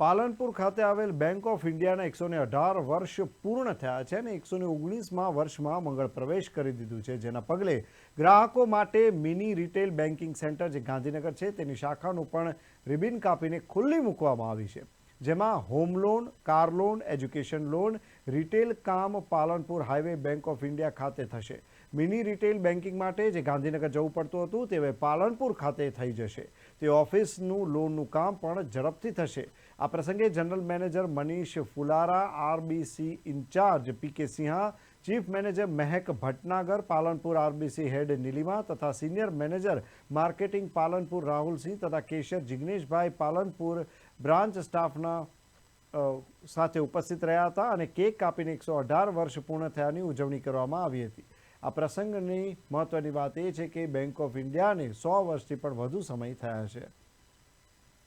પાલનપુર ખાતે આવેલ bank of ઇન્ડિયાના એકસો ને અઢાર વર્ષ પૂર્ણ થયા છે અને એકસો ને ઓગણીસમાં વર્ષમાં મંગળ પ્રવેશ કરી દીધું છે. જેના પગલે ગ્રાહકો માટે મિની રિટેલ બેન્કિંગ સેન્ટર, જે ગાંધીનગર છે, તેની શાખાનું પણ રિબિન કાપીને ખુલ્લી મૂકવામાં આવી છે. જેમાં home loan, car loan, education loan, retail કામ Palanpur highway Bank of India ખાતે થશે. મિની રિટેલ બેન્કિંગ માટે જે ગાંધીનગર જવું પડતું હતું, તે હવે પાલનપુર ખાતે થઈ જશે. તે ઓફિસનું લોનનું કામ પણ ઝડપથી થશે. આ પ્રસંગે general manager Manish Phulara, RBC incharge P K Sinha chief manager Mahek Bhatnagar, Palanpur RBC head Nilima તથા senior manager marketing Palanpur Rahulsinh તથા કેશિયર જિગ્નેશભાઈ પાલનપુર બ્રાન્ચ સ્ટાફના સાથે ઉપસ્થિત રહ્યા હતા અને કેક કાપીને એકસો અઢાર વર્ષ પૂર્ણ થયાની ઉજવણી કરવામાં આવી હતી. આ પ્રસંગની મહત્વની વાત એ છે કે બેંક ઓફ ઇન્ડિયાને સો વર્ષથી પણ વધુ સમય થયા છે.